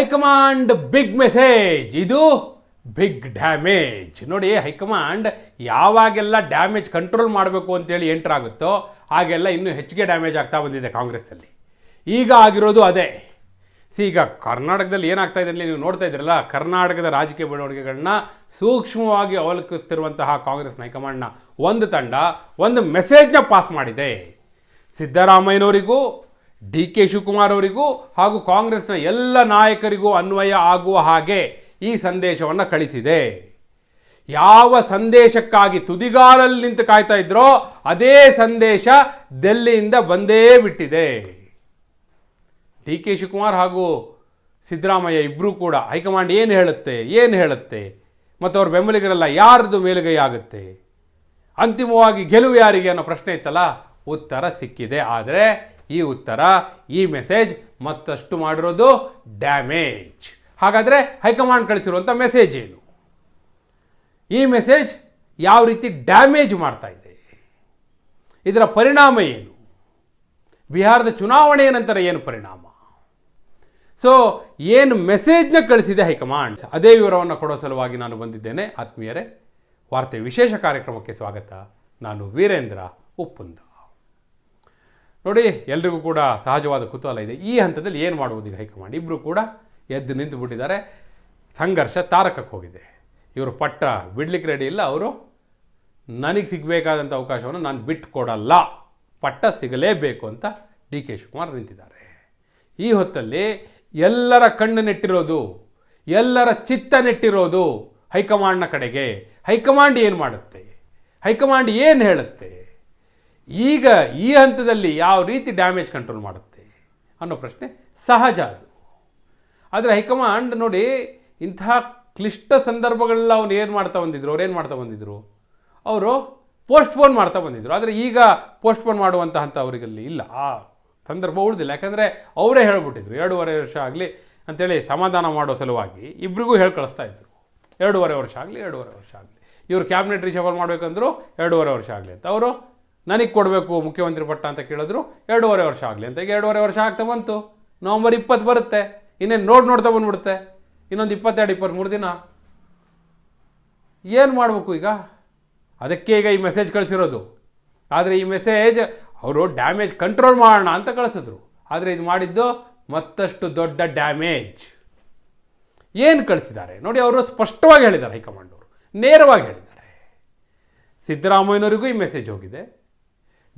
High command big message. ಇದು big damage. ನೋಡಿ, high command ಯಾವಾಗೆಲ್ಲ ಡ್ಯಾಮೇಜ್ ಕಂಟ್ರೋಲ್ ಮಾಡಬೇಕು ಅಂತೇಳಿ ಎಂಟ್ರ್ ಆಗುತ್ತೋ ಹಾಗೆಲ್ಲ ಇನ್ನೂ ಹೆಚ್ಚಿಗೆ ಡ್ಯಾಮೇಜ್ ಆಗ್ತಾ ಬಂದಿದೆ ಕಾಂಗ್ರೆಸ್ಸಲ್ಲಿ. ಈಗ ಆಗಿರೋದು ಅದೇ. ಸಿ, ಈಗ ಕರ್ನಾಟಕದಲ್ಲಿ ಏನಾಗ್ತಾ ಇದೆ ನೀವು ನೋಡ್ತಾ ಇದ್ದೀರಲ್ಲ, ಕರ್ನಾಟಕದ ರಾಜಕೀಯ ಬೆಳವಣಿಗೆಗಳನ್ನ ಸೂಕ್ಷ್ಮವಾಗಿ ಅವಲೋಕಿಸ್ತಿರುವಂತಹ ಕಾಂಗ್ರೆಸ್ ಹೈಕಮಾಂಡ್ನ ಒಂದು ತಂಡ, ಒಂದು ಮೆಸೇಜ್ನ ಪಾಸ್ ಮಾಡಿದೆ. ಸಿದ್ದರಾಮಯ್ಯನವರಿಗೂ ಡಿ ಕೆ ಶಿವಕುಮಾರ್ ಅವರಿಗೂ ಹಾಗೂ ಕಾಂಗ್ರೆಸ್ನ ಎಲ್ಲ ನಾಯಕರಿಗೂ ಅನ್ವಯ ಆಗುವ ಹಾಗೆ ಈ ಸಂದೇಶವನ್ನು ಕಳಿಸಿದೆ. ಯಾವ ಸಂದೇಶಕ್ಕಾಗಿ ತುದಿಗಾಲಲ್ಲಿ ನಿಂತು ಕಾಯ್ತಾ ಇದ್ರೋ ಅದೇ ಸಂದೇಶ ದೆಲ್ಲಿಯಿಂದ ಬಂದೇ ಬಿಟ್ಟಿದೆ. ಡಿ ಕೆ ಶಿವಕುಮಾರ್ ಹಾಗೂ ಸಿದ್ದರಾಮಯ್ಯ ಇಬ್ಬರೂ ಕೂಡ ಹೈಕಮಾಂಡ್ ಏನು ಹೇಳುತ್ತೆ ಏನು ಹೇಳುತ್ತೆ, ಮತ್ತು ಅವ್ರ ಬೆಂಬಲಿಗರೆಲ್ಲ ಯಾರದು ಮೇಲುಗೈ ಆಗುತ್ತೆ? ಅಂತಿಮವಾಗಿ ಗೆಲುವು ಯಾರಿಗೆ ಅನ್ನೋ ಪ್ರಶ್ನೆ ಇತ್ತಲ್ಲ? ಉತ್ತರ ಸಿಕ್ಕಿದೆ. ಆದರೆ ಈ ಉತ್ತರ, ಈ ಮೆಸೇಜ್ ಮತ್ತಷ್ಟು ಮಾಡಿರೋದು ಡ್ಯಾಮೇಜ್ ಹಾಗಾದರೆ ಹೈಕಮಾಂಡ್ ಕಳಿಸಿರುವಂಥ ಮೆಸೇಜ್ ಏನು? ಈ ಮೆಸೇಜ್ ಯಾವ ರೀತಿ ಡ್ಯಾಮೇಜ್ ಮಾಡ್ತಾ ಇದೆ? ಇದರ ಪರಿಣಾಮ ಏನು? ಬಿಹಾರದ ಚುನಾವಣೆಯ ನಂತರ ಏನು ಪರಿಣಾಮ? ಸೊ ಏನು ಮೆಸೇಜ್ನ ಕಳಿಸಿದೆ ಹೈಕಮಾಂಡ್ಸ್? ಅದೇ ವಿವರವನ್ನು ಕೊಡೋ ಸಲುವಾಗಿ ನಾನು ಬಂದಿದ್ದೇನೆ. ಆತ್ಮೀಯರೇ, ವಾರ್ತೆ ವಿಶೇಷ ಕಾರ್ಯಕ್ರಮಕ್ಕೆ ಸ್ವಾಗತ. ನಾನು ವೀರೇಂದ್ರ ಉಪ್ಪುಂದ. ನೋಡಿ, ಎಲ್ರಿಗೂ ಕೂಡ ಸಹಜವಾದ ಕುತೂಹಲ ಇದೆ. ಈ ಹಂತದಲ್ಲಿ ಏನು ಮಾಡುವುದು ಈಗ ಹೈಕಮಾಂಡ್? ಇಬ್ಬರು ಕೂಡ ಎದ್ದು ನಿಂತು ಬಿಟ್ಟಿದ್ದಾರೆ. ಸಂಘರ್ಷ ತಾರಕಕ್ಕೆ ಹೋಗಿದೆ. ಇವರು ಪಟ್ಟ ಬಿಡ್ಲಿಕ್ಕೆ ರೆಡಿ ಇಲ್ಲ. ಅವರು, ನನಗೆ ಸಿಗಬೇಕಾದಂಥ ಅವಕಾಶವನ್ನು ನಾನು ಬಿಟ್ಟು ಕೊಡಲ್ಲ ಪಟ್ಟ ಸಿಗಲೇಬೇಕು ಅಂತ ಡಿ ಕೆ ಶಿವಕುಮಾರ್ ನಿಂತಿದ್ದಾರೆ. ಈ ಹೊತ್ತಲ್ಲಿ ಎಲ್ಲರ ಕಣ್ಣು ನೆಟ್ಟಿರೋದು, ಎಲ್ಲರ ಚಿತ್ತ ನೆಟ್ಟಿರೋದು ಹೈಕಮಾಂಡ್ನ ಕಡೆಗೆ. ಹೈಕಮಾಂಡ್ ಏನು ಮಾಡುತ್ತೆ? ಹೈಕಮಾಂಡ್ ಏನು ಹೇಳುತ್ತೆ? ಈಗ ಈ ಹಂತದಲ್ಲಿ ಯಾವ ರೀತಿ ಡ್ಯಾಮೇಜ್ ಕಂಟ್ರೋಲ್ ಮಾಡುತ್ತೆ ಅನ್ನೋ ಪ್ರಶ್ನೆ ಸಹಜ ಅದು. ಆದರೆ ಹೈಕಮಾಂಡ್ ನೋಡಿ ಇಂತಹ ಕ್ಲಿಷ್ಟ ಸಂದರ್ಭಗಳಲ್ಲಿ ಅವ್ನು ಏನು ಮಾಡ್ತಾ ಬಂದಿದ್ರು, ಅವ್ರು ಏನು ಮಾಡ್ತಾ ಬಂದಿದ್ರು? ಅವರು ಪೋಸ್ಟ್ಪೋನ್ ಮಾಡ್ತಾ ಬಂದಿದ್ರು. ಆದರೆ ಈಗ ಪೋಸ್ಟ್ಪೋನ್ ಮಾಡುವಂಥ ಹಂತ ಅವರಿಗಲ್ಲಿ ಇಲ್ಲ. ಆ ಸಂದರ್ಭ ಉಳಿದಿಲ್ಲ. ಯಾಕಂದರೆ ಅವರೇ ಹೇಳ್ಬಿಟ್ಟಿದ್ರು, ಎರಡೂವರೆ ವರ್ಷ ಆಗಲಿ ಅಂತೇಳಿ ಸಮಾಧಾನ ಮಾಡೋ ಸಲುವಾಗಿ ಇಬ್ಬರಿಗೂ ಹೇಳಿ ಕಳಿಸ್ತಾ ಇದ್ರು. ಎರಡೂವರೆ ವರ್ಷ ಆಗಲಿ, ಎರಡೂವರೆ ವರ್ಷ ಆಗಲಿ. ಇವರು ಕ್ಯಾಬಿನೆಟ್ ರಿಷಫಲ್ ಮಾಡಬೇಕಂದ್ರು ಎರಡೂವರೆ ವರ್ಷ ಆಗಲಿ ಅಂತ. ಅವರು ನನಗೆ ಕೊಡಬೇಕು ಮುಖ್ಯಮಂತ್ರಿ ಪಟ್ಟ ಅಂತ ಕೇಳಿದ್ರು ಎರಡೂವರೆ ವರ್ಷ ಆಗಲಿ ಅಂತ. ಈಗ ಎರಡೂವರೆ ವರ್ಷ ಆಗ್ತಾ ಬಂತು. ನವಂಬರ್ ಇಪ್ಪತ್ತು ಬರುತ್ತೆ. ಇನ್ನೇನು ನೋಡಿ ನೋಡ್ತಾ ಬಂದ್ಬಿಡುತ್ತೆ. ಇನ್ನೊಂದು ಇಪ್ಪತ್ತೆರಡು, ಇಪ್ಪತ್ತ್ಮೂರು ದಿನ. ಏನು ಮಾಡಬೇಕು ಈಗ? ಅದಕ್ಕೆ ಈಗ ಈ ಮೆಸೇಜ್ ಕಳಿಸಿರೋದು. ಆದರೆ ಈ ಮೆಸೇಜ್ ಅವರು ಡ್ಯಾಮೇಜ್ ಕಂಟ್ರೋಲ್ ಮಾಡೋಣ ಅಂತ ಕಳಿಸಿದ್ರು. ಆದರೆ ಇದು ಮಾಡಿದ್ದು ಮತ್ತಷ್ಟು ದೊಡ್ಡ ಡ್ಯಾಮೇಜ್ ಏನು ಕಳಿಸಿದ್ದಾರೆ? ನೋಡಿ, ಅವರು ಸ್ಪಷ್ಟವಾಗಿ ಹೇಳಿದ್ದಾರೆ ಹೈಕಮಾಂಡ್ ಅವರು. ನೇರವಾಗಿ ಹೇಳಿದ್ದಾರೆ. ಸಿದ್ದರಾಮಯ್ಯನವರಿಗೂ ಈ ಮೆಸೇಜ್ ಹೋಗಿದೆ.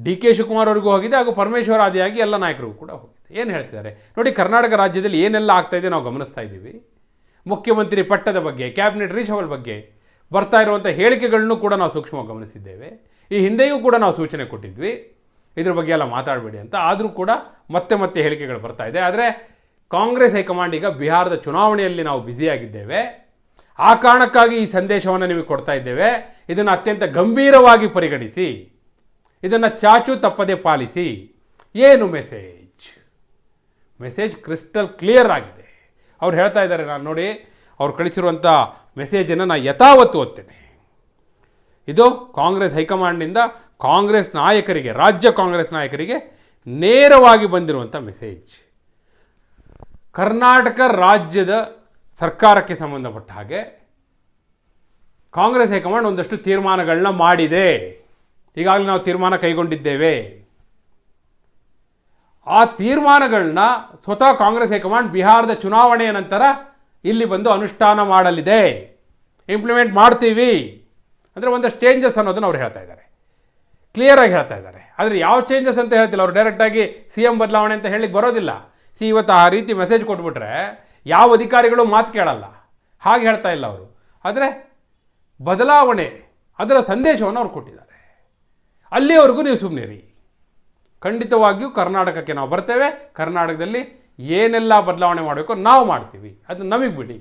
ಡಿ ಕೆ ಶಿವಕುಮಾರ್ ಅವರಿಗೂ ಹೋಗಿದೆ ಹಾಗೂ ಪರಮೇಶ್ವರ ಆದಿಯಾಗಿ ಎಲ್ಲ ನಾಯಕರಿಗೂ ಕೂಡ ಹೋಗಿದೆ. ಏನು ಹೇಳ್ತಿದ್ದಾರೆ? ನೋಡಿ, ಕರ್ನಾಟಕ ರಾಜ್ಯದಲ್ಲಿ ಏನೆಲ್ಲ ಆಗ್ತಾ ಇದೆ ನಾವು ಗಮನಿಸ್ತಾ ಇದ್ದೀವಿ. ಮುಖ್ಯಮಂತ್ರಿ ಪಟ್ಟದ ಬಗ್ಗೆ, ಕ್ಯಾಬಿನೆಟ್ ರೀಶವಲ್ ಬಗ್ಗೆ ಬರ್ತಾ ಇರುವಂಥ ಹೇಳಿಕೆಗಳನ್ನು ಕೂಡ ನಾವು ಸೂಕ್ಷ್ಮವಾಗಿ ಗಮನಿಸಿದ್ದೇವೆ. ಈ ಹಿಂದೆಯೂ ಕೂಡ ನಾವು ಸೂಚನೆ ಕೊಟ್ಟಿದ್ವಿ. ಇದ್ರ ಬಗ್ಗೆ ಎಲ್ಲ ಮಾತಾಡಬೇಡಿ ಅಂತ. ಆದರೂ ಕೂಡ ಮತ್ತೆ ಮತ್ತೆ ಹೇಳಿಕೆಗಳು ಬರ್ತಾ ಇದೆ. ಆದರೆ ಕಾಂಗ್ರೆಸ್ ಹೈಕಮಾಂಡ್ ಈಗ ಬಿಹಾರದ ಚುನಾವಣೆಯಲ್ಲಿ ನಾವು ಬ್ಯುಸಿಯಾಗಿದ್ದೇವೆ ಆ ಕಾರಣಕ್ಕಾಗಿ ಈ ಸಂದೇಶವನ್ನು ನಿಮಗೆ ಕೊಡ್ತಾ ಇದ್ದೇವೆ. ಇದನ್ನು ಅತ್ಯಂತ ಗಂಭೀರವಾಗಿ ಪರಿಗಣಿಸಿ. ಇದನ್ನು ಚಾಚು ತಪ್ಪದೆ ಪಾಲಿಸಿ. ಏನು ಮೆಸೇಜ್? ಮೆಸೇಜ್ ಕ್ರಿಸ್ಟಲ್ ಕ್ಲಿಯರ್ ಆಗಿದೆ. ಅವ್ರು ಹೇಳ್ತಾ ಇದ್ದಾರೆ, ನಾನು ನೋಡಿ ಅವ್ರು ಕಳಿಸಿರುವಂಥ ಮೆಸೇಜನ್ನು ನಾನು ಯಥಾವತ್ತು ಓದ್ತೇನೆ. ಇದು ಕಾಂಗ್ರೆಸ್ ಹೈಕಮಾಂಡ್ನಿಂದ ಕಾಂಗ್ರೆಸ್ ನಾಯಕರಿಗೆ, ರಾಜ್ಯ ಕಾಂಗ್ರೆಸ್ ನಾಯಕರಿಗೆ ನೇರವಾಗಿ ಬಂದಿರುವಂಥ ಮೆಸೇಜ್. ಕರ್ನಾಟಕ ರಾಜ್ಯದ ಸರ್ಕಾರಕ್ಕೆ ಸಂಬಂಧಪಟ್ಟ ಹಾಗೆ ಕಾಂಗ್ರೆಸ್ ಹೈಕಮಾಂಡ್ ಒಂದಷ್ಟು ತೀರ್ಮಾನಗಳನ್ನ ಮಾಡಿದೆ. ಈಗಾಗಲೇ ನಾವು ತೀರ್ಮಾನ ಕೈಗೊಂಡಿದ್ದೇವೆ. ಆ ತೀರ್ಮಾನಗಳನ್ನ ಸ್ವತಃ ಕಾಂಗ್ರೆಸ್ ಹೈಕಮಾಂಡ್ ಬಿಹಾರದ ಚುನಾವಣೆಯ ನಂತರ ಇಲ್ಲಿ ಬಂದು ಅನುಷ್ಠಾನ ಮಾಡಲಿದೆ. ಇಂಪ್ಲಿಮೆಂಟ್ ಮಾಡ್ತೀವಿ. ಅಂದರೆ ಒಂದಷ್ಟು ಚೇಂಜಸ್ ಅನ್ನೋದನ್ನು ಅವ್ರು ಹೇಳ್ತಾ ಇದ್ದಾರೆ. ಕ್ಲಿಯರಾಗಿ ಹೇಳ್ತಾ ಇದ್ದಾರೆ. ಆದರೆ ಯಾವ ಚೇಂಜಸ್ ಅಂತ ಹೇಳ್ತಿಲ್ಲ. ಅವರು ಡೈರೆಕ್ಟಾಗಿ ಸಿ ಎಂ ಬದಲಾವಣೆ ಅಂತ ಹೇಳಿ ಬರೋದಿಲ್ಲ. ಸಿ ಇವತ್ತು ಆ ರೀತಿ ಮೆಸೇಜ್ ಕೊಟ್ಬಿಟ್ರೆ ಯಾವ ಅಧಿಕಾರಿಗಳು ಮಾತು ಕೇಳಲ್ಲ. ಹಾಗೆ ಹೇಳ್ತಾ ಇಲ್ಲ ಅವರು. ಆದರೆ ಬದಲಾವಣೆ ಅದರ ಸಂದೇಶವನ್ನು ಅವ್ರು ಕೊಟ್ಟಿದ್ದಾರೆ. ಅಲ್ಲಿವರೆಗೂ ನೀವು ಸುಮ್ಮನಿರಿ ಖಂಡಿತವಾಗಿಯೂ ಕರ್ನಾಟಕಕ್ಕೆ ನಾವು ಬರ್ತೇವೆ. ಕರ್ನಾಟಕದಲ್ಲಿ ಏನೆಲ್ಲ ಬದಲಾವಣೆ ಮಾಡಬೇಕು ನಾವು ಮಾಡ್ತೀವಿ. ಅದು ನಮಗೆ ಬಿಡಿ.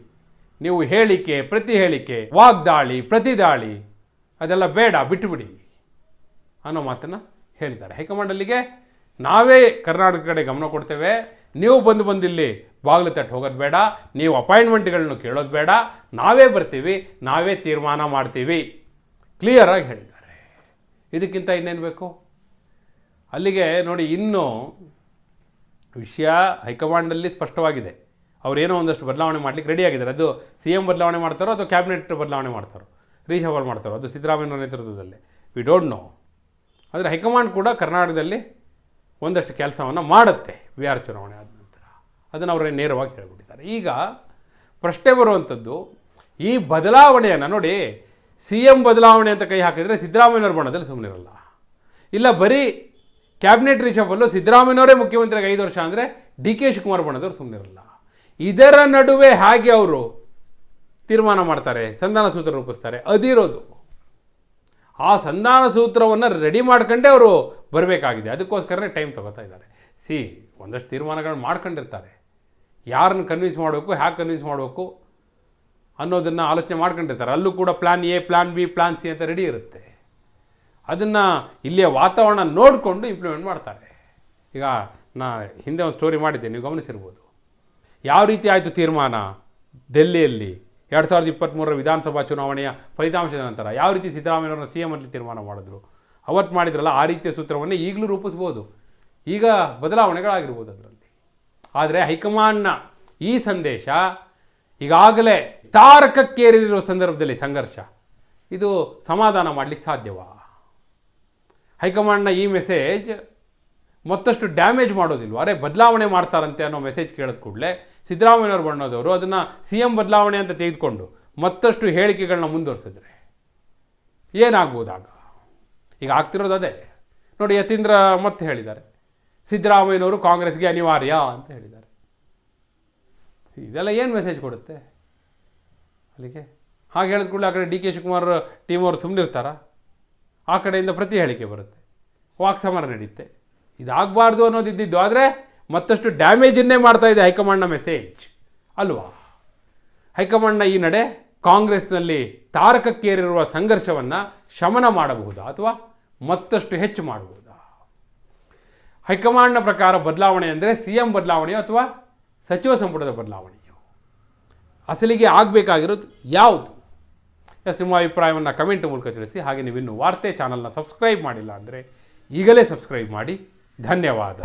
ನೀವು ಹೇಳಿಕೆ, ಪ್ರತಿ ಹೇಳಿಕೆ, ವಾಗ್ದಾಳಿ, ಪ್ರತಿದಾಳಿ, ಅದೆಲ್ಲ ಬೇಡ ಬಿಟ್ಟುಬಿಡಿ ಅನ್ನೋ ಮಾತನ್ನು ಹೇಳಿದ್ದಾರೆ. ಹೈಕಮಾಂಡಲ್ಲಿಗೆ ನಾವೇ ಕರ್ನಾಟಕ ಕಡೆ ಗಮನ ಕೊಡ್ತೇವೆ. ನೀವು ಬಂದು ಬಂದಿಲ್ಲಿ ಬಾಗಿಲು ತಟ್ಟು ಹೋಗೋದು ಬೇಡ. ನೀವು ಅಪಾಯಿಂಟ್ಮೆಂಟ್ಗಳನ್ನು ಕೇಳೋದು ಬೇಡ. ನಾವೇ ಬರ್ತೀವಿ. ನಾವೇ ತೀರ್ಮಾನ ಮಾಡ್ತೀವಿ. ಕ್ಲಿಯರಾಗಿ ಹೇಳಿದ್ದಾರೆ. ಇದಕ್ಕಿಂತ ಇನ್ನೇನು ಬೇಕು? ಅಲ್ಲಿಗೆ ನೋಡಿ, ಇನ್ನೂ ವಿಷಯ ಹೈಕಮಾಂಡಲ್ಲಿ ಸ್ಪಷ್ಟವಾಗಿದೆ. ಅವರೇನೋ ಒಂದಷ್ಟು ಬದಲಾವಣೆ ಮಾಡ್ಲಿಕ್ಕೆ ರೆಡಿ ಆಗಿದ್ದಾರೆ. ಅದು ಸಿ ಎಂ ಬದಲಾವಣೆ ಮಾಡ್ತಾರೋ ಅಥವಾ ಕ್ಯಾಬಿನೆಟ್ ಬದಲಾವಣೆ ಮಾಡ್ತಾರೋ? ರೀಶಫಲ್ ಮಾಡ್ತಾರೋ? ಅದು ಸಿದ್ದರಾಮಯ್ಯ ನೇತೃತ್ವದಲ್ಲಿ. ವಿ ಡೋಂಟ್ ನೋ ಆದರೆ ಹೈಕಮಾಂಡ್ ಕೂಡ ಕರ್ನಾಟಕದಲ್ಲಿ ಒಂದಷ್ಟು ಕೆಲಸವನ್ನು ಮಾಡುತ್ತೆ ವಿ ಆರ್ ಚುನಾವಣೆ ಆದ ನಂತರ. ಅದನ್ನು ಅವರೇ ನೇರವಾಗಿ ಹೇಳಿಬಿಟ್ಟಿದ್ದಾರೆ. ಈಗ ಪ್ರಶ್ನೆ ಬರುವಂಥದ್ದು, ಈ ಬದಲಾವಣೆಯನ್ನು ನೋಡಿ ಸಿ ಎಂ ಬದಲಾವಣೆ ಅಂತ ಕೈ ಹಾಕಿದರೆ ಸಿದ್ದರಾಮಯ್ಯನವ್ರ ಬಣದಲ್ಲಿ ಸುಮ್ಮನಿರಲ್ಲ ಇಲ್ಲ, ಬರೀ ಕ್ಯಾಬಿನೆಟ್ ರಿಷಫಲ್ಲು ಸಿದ್ದರಾಮಯ್ಯನವರೇ ಮುಖ್ಯಮಂತ್ರಿಗೆ ಐದು ವರ್ಷ ಅಂದರೆ ಡಿ ಕೆ ಶಿವಕುಮಾರ್ ಬಣದವ್ರು ಸುಮ್ಮನಿರಲ್ಲ ಇದರ ನಡುವೆ ಹೇಗೆ ಅವರು ತೀರ್ಮಾನ ಮಾಡ್ತಾರೆ, ಸಂಧಾನ ಸೂತ್ರ ರೂಪಿಸ್ತಾರೆ, ಅದಿರೋದು. ಆ ಸಂಧಾನ ಸೂತ್ರವನ್ನು ರೆಡಿ ಮಾಡ್ಕೊಂಡೇ ಅವರು ಬರಬೇಕಾಗಿದೆ. ಅದಕ್ಕೋಸ್ಕರನೇ ಟೈಮ್ ತಗೋತಾ ಇದ್ದಾರೆ. ಸಿ, ಒಂದಷ್ಟು ತೀರ್ಮಾನಗಳನ್ನ ಮಾಡ್ಕೊಂಡಿರ್ತಾರೆ. ಯಾರನ್ನು ಕನ್ವಿನ್ಸ್ ಮಾಡಬೇಕು ಹ್ಯಾಗೆ ಕನ್ವಿನ್ಸ್ ಮಾಡಬೇಕು ಅನ್ನೋದನ್ನು ಆಲೋಚನೆ ಮಾಡ್ಕೊಂಡಿರ್ತಾರೆ. ಅಲ್ಲೂ ಕೂಡ plan A plan B plan C ಅಂತ ರೆಡಿ ಇರುತ್ತೆ. ಅದನ್ನು ಇಲ್ಲಿಯ ವಾತಾವರಣ ನೋಡಿಕೊಂಡು ಇಂಪ್ಲಿಮೆಂಟ್ ಮಾಡ್ತಾರೆ. ಈಗ ನಾ ಹಿಂದೆ ಒಂದು ಸ್ಟೋರಿ ಮಾಡಿದ್ದೆ ನೀವು ಗಮನಿಸಿರ್ಬೋದು. ಯಾವ ರೀತಿ ಆಯಿತು ತೀರ್ಮಾನ? ದೆಲ್ಲಿಯಲ್ಲಿ ಎರಡು ಸಾವಿರದ ಇಪ್ಪತ್ತ್ಮೂರರ ವಿಧಾನಸಭಾ ಚುನಾವಣೆಯ ಫಲಿತಾಂಶದ ನಂತರ ಯಾವ ರೀತಿ ಸಿದ್ದರಾಮಯ್ಯವ್ರನ್ನ ಸಿ ಎಂ ಅಲ್ಲಿ ತೀರ್ಮಾನ ಮಾಡಿದ್ರು? ಅವತ್ತು ಮಾಡಿದ್ರಲ್ಲ ಆ ರೀತಿಯ ಸೂತ್ರವನ್ನೇ ಈಗಲೂ ರೂಪಿಸ್ಬೋದು. ಈಗ ಬದಲಾವಣೆಗಳಾಗಿರ್ಬೋದು ಅದರಲ್ಲಿ. ಆದರೆ ಹೈಕಮಾಂಡ್ನ ಈ ಸಂದೇಶ ಈಗಾಗಲೇ ತಾರಕಕ್ಕೇರಿರುವ ಸಂದರ್ಭದಲ್ಲಿ ಸಂಘರ್ಷ. ಇದು ಸಮಾಧಾನ ಮಾಡಲಿಕ್ಕೆ ಸಾಧ್ಯವಾ? ಹೈಕಮಾಂಡ್ನ ಈ ಮೆಸೇಜ್ ಮತ್ತಷ್ಟು ಡ್ಯಾಮೇಜ್ ಮಾಡೋದಿಲ್ವ? ಅರೆ, ಬದಲಾವಣೆ ಮಾಡ್ತಾರಂತೆ ಅನ್ನೋ ಮೆಸೇಜ್ ಕೇಳಿದ ಕೂಡಲೇ ಸಿದ್ದರಾಮಯ್ಯವ್ರು ಬಣ್ಣದವರು ಅದನ್ನು ಸಿ ಎಂ ಬದಲಾವಣೆ ಅಂತ ತೆಗೆದುಕೊಂಡು ಮತ್ತಷ್ಟು ಹೇಳಿಕೆಗಳನ್ನ ಮುಂದುವರಿಸಿದ್ರೆ ಏನಾಗ್ಬೋದಾಗ? ಈಗ ಆಗ್ತಿರೋದು ಅದೇ. ನೋಡಿ, ಯತೀಂದ್ರ ಮತ್ತೆ ಹೇಳಿದ್ದಾರೆ. ಸಿದ್ದರಾಮಯ್ಯನವರು ಕಾಂಗ್ರೆಸ್ಗೆ ಅನಿವಾರ್ಯ ಅಂತ ಹೇಳಿದ್ದಾರೆ. ಇದೆಲ್ಲ ಏನು ಮೆಸೇಜ್ ಕೊಡುತ್ತೆ? ಅಲ್ಲಿಗೆ ಹಾಗೆ ಹೇಳಿದ ಕೂಡಲೇ ಆ ಕಡೆ ಡಿ ಕೆ ಶಿವಕುಮಾರ್ ಟೀಮ್ ಅವರು ಸುಮ್ಮನಿರ್ತಾರಾ ಆ ಕಡೆಯಿಂದ ಪ್ರತಿ ಹೇಳಿಕೆ ಬರುತ್ತೆ. ವಾಕ್ಸಮರ ನಡೆಯುತ್ತೆ ಇದಾಗಬಾರ್ದು ಅನ್ನೋದಿದ್ದಿದ್ದು ಆದರೆ ಮತ್ತಷ್ಟು ಡ್ಯಾಮೇಜನ್ನೇ ಮಾಡ್ತಾ ಇದೆ ಹೈಕಮಾಂಡ್ನ ಮೆಸೇಜ್ ಅಲ್ವಾ? ಹೈಕಮಾಂಡ್ನ ಈ ನಡೆ ಕಾಂಗ್ರೆಸ್ನಲ್ಲಿ ತಾರಕಕ್ಕೇರಿರುವ ಸಂಘರ್ಷವನ್ನು ಶಮನ ಮಾಡಬಹುದಾ ಅಥವಾ ಮತ್ತಷ್ಟು ಹೆಚ್ಚು ಮಾಡಬಹುದಾ? ಹೈಕಮಾಂಡ್ನ ಪ್ರಕಾರ ಬದಲಾವಣೆ ಅಂದರೆ ಸಿ ಎಂ ಬದಲಾವಣೆಯೋ ಅಥವಾ ಸಚಿವ ಸಂಪುಟದ ಬದಲಾವಣೆಯೋ? ಅಸಲಿಗೆ ಆಗಬೇಕಾಗಿರೋದು ಯಾವುದು? ನಿಮ್ಮ ಅಭಿಪ್ರಾಯವನ್ನು ಕಮೆಂಟ್ ಮೂಲಕ ತಿಳಿಸಿ. ಹಾಗೆ ನೀವಿನ್ನು ವಾರ್ತೆ ಚಾನಲ್ನ ಸಬ್ಸ್ಕ್ರೈಬ್ ಮಾಡಿಲ್ಲ ಅಂದರೆ ಈಗಲೇ ಸಬ್ಸ್ಕ್ರೈಬ್ ಮಾಡಿ. ಧನ್ಯವಾದ.